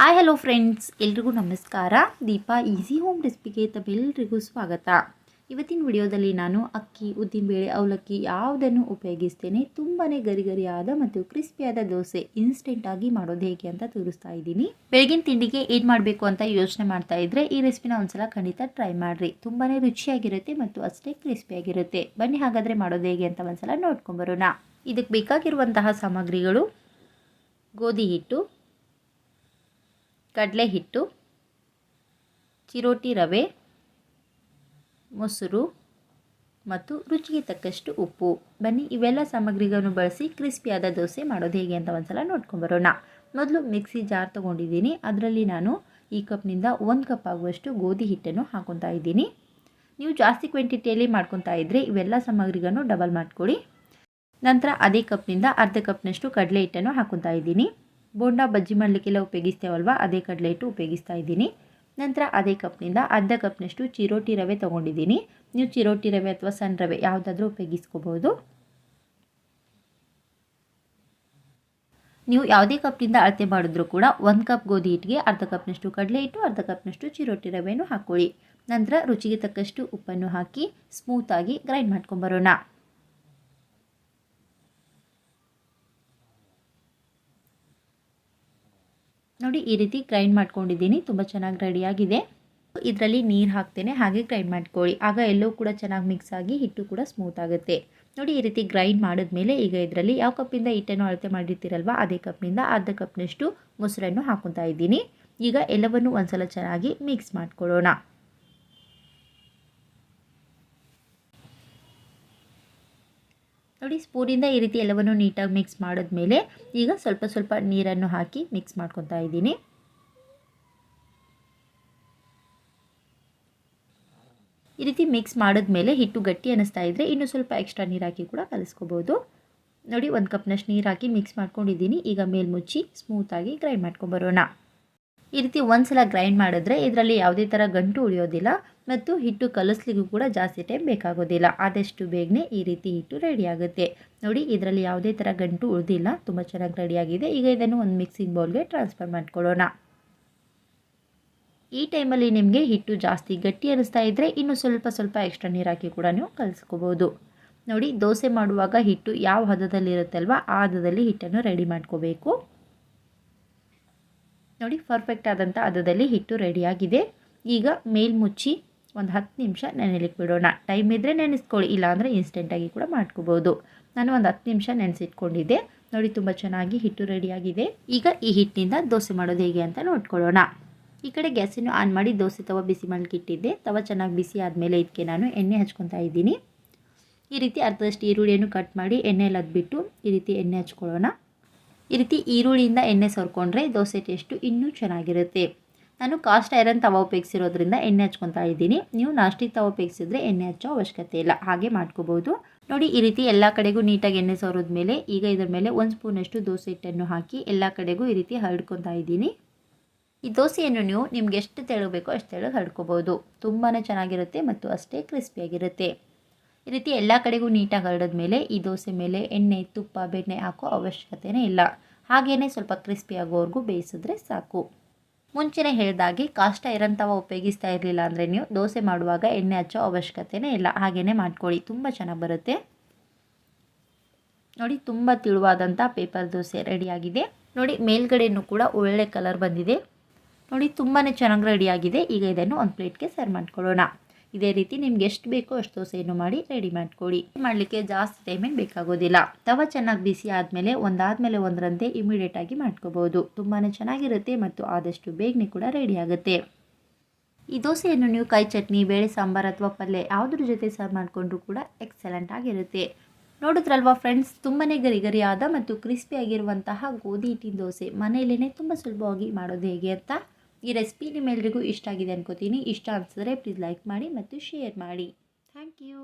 Hi hello friends ಎಲ್ರಿಗೂ ನಮಸ್ಕಾರ. Deepa easy home ರೆಸಿಪಿಗೆ ತಮ್ಮೆಲ್ಲರಿಗೂ ಸ್ವಾಗತ. ಇವತ್ತಿನ ವಿಡಿಯೋದಲ್ಲಿ ನಾನು ಅಕ್ಕಿ, ಉದ್ದಿನಬೇಳೆ, ಅವಲಕ್ಕಿ ಯಾವುದನ್ನು ಉಪಯೋಗಿಸ್ತೇನೆ? ತುಂಬಾ ಗರಿಗರಿಯಾದ ಮತ್ತು ಕ್ರಿಸ್ಪಿಯಾದ ದೋಸೆ ಇನ್ಸ್ಟೆಂಟಾಗಿ ಮಾಡೋದು ಹೇಗೆ ಅಂತ ತೋರಿಸ್ತಾ ಇದ್ದೀನಿ. ಬೆಳಗಿನ ತಿಂಡಿಗೆ ಏನು ಮಾಡಬೇಕು ಅಂತ ಯೋಚನೆ ಮಾಡ್ತಾ ಇದ್ರೆ ಈ ರೆಸಿಪಿನ ಒಂದ್ಸಲ ಖಂಡಿತ ಟ್ರೈ ಮಾಡಿರಿ. ತುಂಬಾ ರುಚಿಯಾಗಿರುತ್ತೆ ಮತ್ತು ಅಷ್ಟೇ ಕ್ರಿಸ್ಪಿಯಾಗಿರುತ್ತೆ. ಬನ್ನಿ ಹಾಗಾದರೆ ಮಾಡೋದು ಹೇಗೆ ಅಂತ ಒಂದ್ಸಲ ನೋಡ್ಕೊಂಬರೋಣ ಇದಕ್ಕೆ ಬೇಕಾಗಿರುವಂತಹ ಸಾಮಗ್ರಿಗಳು ಗೋಧಿ ಹಿಟ್ಟು ಕಡಲೆ ಹಿಟ್ಟು ಚಿರೋಟಿ ರವೆ, ಮೊಸರು ಮತ್ತು ರುಚಿಗೆ ತಕ್ಕಷ್ಟು ಉಪ್ಪು. ಬನ್ನಿ, ಇವೆಲ್ಲ ಸಾಮಗ್ರಿಗಳನ್ನು ಬಳಸಿ ಕ್ರಿಸ್ಪಿಯಾದ ದೋಸೆ ಮಾಡೋದು ಹೇಗೆ ಅಂತ ಒಂದ್ಸಲ ನೋಡ್ಕೊಂಬರೋಣ ಮೊದಲು ಮಿಕ್ಸಿ ಜಾರ್ ತೊಗೊಂಡಿದ್ದೀನಿ. ಅದರಲ್ಲಿ ನಾನು ಈ ಕಪ್ನಿಂದ ಒಂದು ಕಪ್ ಆಗುವಷ್ಟು ಗೋಧಿ ಹಿಟ್ಟನ್ನು ಹಾಕೊತಾ ಇದ್ದೀನಿ. ನೀವು ಜಾಸ್ತಿ ಕ್ವಾಂಟಿಟಿಯಲ್ಲಿ ಮಾಡ್ಕೊತಾ ಇದ್ದರೆ ಇವೆಲ್ಲ ಸಾಮಗ್ರಿಗಳನ್ನು ಡಬಲ್ ಮಾಡಿಕೊಡಿ. ನಂತರ ಅದೇ ಕಪ್ನಿಂದ ಅರ್ಧ ಕಪ್ನಷ್ಟು ಕಡಲೆ ಹಿಟ್ಟನ್ನು ಹಾಕೊತಾ ಇದ್ದೀನಿ. ಬೋಂಡ ಬಜ್ಜಿ ಮಾಡಲಿಕ್ಕೆಲ್ಲ ಉಪಯೋಗಿಸ್ತೇವಲ್ವ? ಅದೇ ಕಡಲೆ ಹಿಟ್ಟು ಉಪಯೋಗಿಸ್ತಾ ಇದ್ದೀನಿ. ನಂತರ ಅದೇ ಕಪ್ನಿಂದ ಅರ್ಧ ಕಪ್ನಷ್ಟು ಚಿರೋಟಿ ರವೆ ತೊಗೊಂಡಿದ್ದೀನಿ. ನೀವು ಚಿರೋಟಿ ರವೆ ಅಥವಾ ಸಣ್ಣ ರವೆ ಯಾವುದಾದ್ರೂ ಉಪಯೋಗಿಸ್ಕೋಬೋದು. ನೀವು ಯಾವುದೇ ಕಪ್ನಿಂದ ಅಳತೆ ಮಾಡಿದ್ರೂ ಕೂಡ ಒಂದು ಕಪ್ ಗೋಧಿ ಹಿಟ್ಟಿಗೆ ಅರ್ಧ ಕಪ್ನಷ್ಟು ಕಡಲೆ ಹಿಟ್ಟು, ಅರ್ಧ ಕಪ್ನಷ್ಟು ಚಿರೋಟಿ ರವೆಯನ್ನು ಹಾಕ್ಕೊಳ್ಳಿ. ನಂತರ ರುಚಿಗೆ ತಕ್ಕಷ್ಟು ಉಪ್ಪನ್ನು ಹಾಕಿ ಸ್ಮೂತಾಗಿ ಗ್ರೈಂಡ್ ಮಾಡ್ಕೊಂಬರೋಣ. ನೋಡಿ, ಈ ರೀತಿ ಗ್ರೈಂಡ್ ಮಾಡ್ಕೊಂಡಿದ್ದೀನಿ. ತುಂಬ ಚೆನ್ನಾಗಿ ರೆಡಿಯಾಗಿದೆ ಇದರಲ್ಲಿ ನೀರು ಹಾಕ್ತೇನೆ, ಹಾಗೆ ಗ್ರೈಂಡ್ ಮಾಡ್ಕೊಳ್ಳಿ. ಆಗ ಎಲ್ಲವೂ ಕೂಡ ಚೆನ್ನಾಗಿ ಮಿಕ್ಸ್ ಆಗಿ ಹಿಟ್ಟು ಕೂಡ ಸ್ಮೂತ್ ಆಗುತ್ತೆ. ನೋಡಿ, ಈ ರೀತಿ ಗ್ರೈಂಡ್ ಮಾಡಿದ್ಮೇಲೆ ಈಗ ಇದರಲ್ಲಿ ಯಾವ ಕಪ್ಪಿಂದ ಹಿಟ್ಟನ್ನು ಅಳತೆ ಮಾಡಿರ್ತೀರಲ್ವ, ಅದೇ ಕಪ್ನಿಂದ ಅರ್ಧ ಕಪ್ನಷ್ಟು ಮೊಸರನ್ನು ಹಾಕೊತಾ ಇದ್ದೀನಿ. ಈಗ ಎಲ್ಲವನ್ನು ಒಂದ್ಸಲ ಚೆನ್ನಾಗಿ ಮಿಕ್ಸ್ ಮಾಡ್ಕೊಳ್ಳೋಣ. ನೋಡಿ, ಸ್ಪೂನಿಂದ ಈ ರೀತಿ ಎಲ್ಲವನ್ನು ನೀಟಾಗಿ ಮಿಕ್ಸ್ ಮಾಡಿದ್ಮೇಲೆ ಈಗ ಸ್ವಲ್ಪ ಸ್ವಲ್ಪ ನೀರನ್ನು ಹಾಕಿ ಮಿಕ್ಸ್ ಮಾಡ್ಕೊತಾ ಇದ್ದೀನಿ. ಈ ರೀತಿ ಮಿಕ್ಸ್ ಮಾಡಿದ್ಮೇಲೆ ಹಿಟ್ಟು ಗಟ್ಟಿ ಅನ್ನಿಸ್ತಾ ಇದ್ದರೆ ಇನ್ನೂ ಸ್ವಲ್ಪ ಎಕ್ಸ್ಟ್ರಾ ನೀರು ಹಾಕಿ ಕೂಡ ಕಲಿಸ್ಕೋಬೋದು. ನೋಡಿ, ಒಂದು ಕಪ್ನಷ್ಟು ನೀರು ಹಾಕಿ ಮಿಕ್ಸ್ ಮಾಡ್ಕೊಂಡಿದ್ದೀನಿ. ಈಗ ಮೇಲ್ಮುಚ್ಚಿ ಸ್ಮೂತಾಗಿ ಗ್ರೈಂಡ್ ಮಾಡ್ಕೊಂಬರೋಣ ಈ ರೀತಿ ಒಂದು ಸಲ ಗ್ರೈಂಡ್ ಮಾಡಿದ್ರೆ ಇದರಲ್ಲಿ ಯಾವುದೇ ಥರ ಗಂಟು ಉಳಿಯೋದಿಲ್ಲ. ಮತ್ತು ಹಿಟ್ಟು ಕಲಿಸ್ಲಿಕ್ಕೂ ಕೂಡ ಜಾಸ್ತಿ ಟೈಮ್ ಬೇಕಾಗೋದಿಲ್ಲ. ಆದಷ್ಟು ಬೇಗನೆ ಈ ರೀತಿ ಹಿಟ್ಟು ರೆಡಿ ಆಗುತ್ತೆ. ನೋಡಿ, ಇದರಲ್ಲಿ ಯಾವುದೇ ಥರ ಗಂಟು ಉಳಿದಿಲ್ಲ. ತುಂಬ ಚೆನ್ನಾಗಿ ರೆಡಿಯಾಗಿದೆ ಈಗ ಇದನ್ನು ಒಂದು ಮಿಕ್ಸಿಂಗ್ ಬೌಲ್ಗೆ ಟ್ರಾನ್ಸ್ಫರ್ ಮಾಡ್ಕೊಳ್ಳೋಣ. ಈ ಟೈಮಲ್ಲಿ ನಿಮಗೆ ಹಿಟ್ಟು ಜಾಸ್ತಿ ಗಟ್ಟಿ ಅನ್ನಿಸ್ತಾ ಇದ್ದರೆ ಇನ್ನು ಸ್ವಲ್ಪ ಸ್ವಲ್ಪ ಎಕ್ಸ್ಟ್ರಾ ನೀರು ಹಾಕಿ ಕೂಡ ನೀವು ಕಲಿಸ್ಕೋಬೋದು. ನೋಡಿ, ದೋಸೆ ಮಾಡುವಾಗ ಹಿಟ್ಟು ಯಾವ ಹದದಲ್ಲಿ ಇರುತ್ತಲ್ವ, ಆ ಹದದಲ್ಲಿ ಹಿಟ್ಟನ್ನು ರೆಡಿ ಮಾಡ್ಕೋಬೇಕು. ನೋಡಿ ಪರ್ಫೆಕ್ಟ್ ಆದಂಥ ಹದದಲ್ಲಿ ಹಿಟ್ಟು ರೆಡಿಯಾಗಿದೆ ಈಗ ಮೇಲ್ಮುಚ್ಚಿ ಒಂದು ಹತ್ತು ನಿಮಿಷ ನೆನೆಲಿಕ್ಕೆ ಬಿಡೋಣ. ಟೈಮ್ ಇದ್ದರೆ ನೆನೆಸ್ಕೊಳ್ಳಿ, ಇಲ್ಲಾಂದರೆ ಇನ್ಸ್ಟೆಂಟಾಗಿ ಕೂಡ ಮಾಡ್ಕೋಬೋದು. ನಾನು ಒಂದು ಹತ್ತು ನಿಮಿಷ ನೆನೆಸಿಟ್ಕೊಂಡಿದ್ದೆ. ನೋಡಿ, ತುಂಬ ಚೆನ್ನಾಗಿ ಹಿಟ್ಟು ರೆಡಿಯಾಗಿದೆ ಈಗ ಈ ಹಿಟ್ಟಿನಿಂದ ದೋಸೆ ಮಾಡೋದು ಹೇಗೆ ಅಂತ ನೋಡ್ಕೊಳ್ಳೋಣ. ಈ ಕಡೆ ಗ್ಯಾಸನ್ನು ಆನ್ ಮಾಡಿ ದೋಸೆ ತವ ಬಿಸಿ ಮಾಡಲಿಕ್ಕಿಟ್ಟಿದ್ದೆ ತವ ಚೆನ್ನಾಗಿ ಬಿಸಿ ಆದಮೇಲೆ ಇದಕ್ಕೆ ನಾನು ಎಣ್ಣೆ ಹಚ್ಕೊತಾ ಇದ್ದೀನಿ. ಈ ರೀತಿ ಅರ್ಧದಷ್ಟು ಈರುಳ್ಳಿಯನ್ನು ಕಟ್ ಮಾಡಿ ಎಣ್ಣೆಯಲ್ಲಿ ಅದ್ಬಿಟ್ಟು ಈ ರೀತಿ ಎಣ್ಣೆ ಹಚ್ಕೊಳ್ಳೋಣ. ಈ ರೀತಿ ಈರುಳ್ಳಿಯಿಂದ ಎಣ್ಣೆ ಸೋರ್ಕೊಂಡ್ರೆ ದೋಸೆ ಟೇಸ್ಟು ಇನ್ನೂ ಚೆನ್ನಾಗಿರುತ್ತೆ. ನಾನು ಕಾಸ್ಟ್ ಐರನ್ ತವ ಉಪಯೋಗಿಸಿರೋದ್ರಿಂದ ಎಣ್ಣೆ ಹಚ್ಕೊತಾ ಇದ್ದೀನಿ. ನೀವು ನಾಸ್ಟಿಕ್ ತವ ಉಪಯೋಗಿಸಿದ್ರೆ ಎಣ್ಣೆ ಹಚ್ಚೋ ಅವಶ್ಯಕತೆ ಇಲ್ಲ. ಹಾಗೆ ಮಾಡ್ಕೋಬೋದು. ನೋಡಿ, ಈ ರೀತಿ ಎಲ್ಲ ಕಡೆಗೂ ನೀಟಾಗಿ ಎಣ್ಣೆ ಸೋರೋದ ಮೇಲೆ, ಈಗ ಇದರ ಮೇಲೆ ಒಂದು ಸ್ಪೂನಷ್ಟು ದೋಸೆ ಹಿಟ್ಟನ್ನು ಹಾಕಿ ಎಲ್ಲ ಕಡೆಗೂ ಈ ರೀತಿ ಹರಡ್ಕೊತಾ ಇದ್ದೀನಿ. ಈ ದೋಸೆಯನ್ನು ನೀವು ನಿಮ್ಗೆ ಎಷ್ಟು ತೆಳಗಬೇಕೋ ಅಷ್ಟು ತೆಳಗೆ ಹರಡ್ಕೋಬೋದು. ತುಂಬಾ ಚೆನ್ನಾಗಿರುತ್ತೆ ಮತ್ತು ಅಷ್ಟೇ ಕ್ರಿಸ್ಪಿಯಾಗಿರುತ್ತೆ. ಈ ರೀತಿ ಎಲ್ಲ ಕಡೆಗೂ ನೀಟಾಗಿ ಹರಡಿದ ಮೇಲೆ ಈ ದೋಸೆ ಮೇಲೆ ಎಣ್ಣೆ, ತುಪ್ಪ, ಬೆಣ್ಣೆ ಹಾಕೋ ಅವಶ್ಯಕತೆಯೇ ಇಲ್ಲ. ಹಾಗೆಯೇ ಸ್ವಲ್ಪ ಕ್ರಿಸ್ಪಿ ಆಗೋವರೆಗೂ ಬೇಯಿಸಿದ್ರೆ ಸಾಕು. ಮುಂಚೆನೇ ಹೇಳಿದಾಗೆ ಕಾಷ್ಟ ತವ ಉಪಯೋಗಿಸ್ತಾ ಇರಲಿಲ್ಲ ಅಂದರೆ ನೀವು ದೋಸೆ ಮಾಡುವಾಗ ಎಣ್ಣೆ ಹಚ್ಚೋ ಅವಶ್ಯಕತೆಯೇ ಇಲ್ಲ. ಹಾಗೆಯೇ ಮಾಡ್ಕೊಳ್ಳಿ. ತುಂಬ ಚೆನ್ನಾಗಿ ಬರುತ್ತೆ. ನೋಡಿ, ತುಂಬ ತಿಳುವಾದಂಥ ಪೇಪರ್ ದೋಸೆ ರೆಡಿಯಾಗಿದೆ. ನೋಡಿ ಮೇಲ್ಗಡೆಯೂ ಕೂಡ ಒಳ್ಳೆ ಕಲರ್ ಬಂದಿದೆ. ನೋಡಿ ತುಂಬಾ ಚೆನ್ನಾಗಿ ರೆಡಿಯಾಗಿದೆ. ಈಗ ಇದನ್ನು ಒಂದು ಪ್ಲೇಟ್ಗೆ ಸರ್ವ್ ಮಾಡ್ಕೊಳ್ಳೋಣ. ಇದೇ ರೀತಿ ನಿಮ್ಗೆ ಎಷ್ಟು ಬೇಕೋ ಅಷ್ಟು ದೋಸೆಯನ್ನು ಮಾಡಿ ರೆಡಿ ಮಾಡ್ಕೊಳ್ಳಿ. ಮಾಡಲಿಕ್ಕೆ ಜಾಸ್ತಿ ಟೈಮೇನು ಬೇಕಾಗೋದಿಲ್ಲ. ತವ ಚೆನ್ನಾಗಿ ಬಿಸಿ ಆದಮೇಲೆ ಒಂದಾದಮೇಲೆ ಒಂದರಂತೆ ಇಮಿಡಿಯೇಟಾಗಿ ಮಾಡ್ಕೋಬೋದು. ತುಂಬಾ ಚೆನ್ನಾಗಿರುತ್ತೆ ಮತ್ತು ಆದಷ್ಟು ಬೇಗನೆ ಕೂಡ ರೆಡಿ ಆಗುತ್ತೆ. ಈ ದೋಸೆಯನ್ನು ನೀವು ಕೈ ಚಟ್ನಿ, ಬೇಳೆ ಸಾಂಬಾರು ಅಥವಾ ಪಲ್ಯ ಯಾವುದ್ರ ಜೊತೆ ಸರ್ವ್ ಮಾಡಿಕೊಂಡ್ರೂ ಕೂಡ ಎಕ್ಸಲೆಂಟ್ ಆಗಿರುತ್ತೆ. ನೋಡಿದ್ರಲ್ವಾ ಫ್ರೆಂಡ್ಸ್ ತುಂಬಾ ಗರಿಗರಿಯಾದ ಮತ್ತು ಕ್ರಿಸ್ಪಿ ಆಗಿರುವಂತಹ ಗೋಧಿ ಹಿಟ್ಟಿನ ದೋಸೆ ಮನೆಯಲ್ಲೇ ತುಂಬ ಸುಲಭವಾಗಿ ಮಾಡೋದು ಹೇಗೆ ಅಂತ? ಈ ರೆಸಿಪಿ ನಿಮ್ಮೆಲ್ರಿಗೂ ಇಷ್ಟ ಆಗಿದೆ ಅನ್ಕೋತೀನಿ. ಇಷ್ಟ ಅನಿಸಿದ್ರೆ ಪ್ಲೀಸ್ ಲೈಕ್ ಮಾಡಿ ಮತ್ತು ಶೇರ್ ಮಾಡಿ. Thank you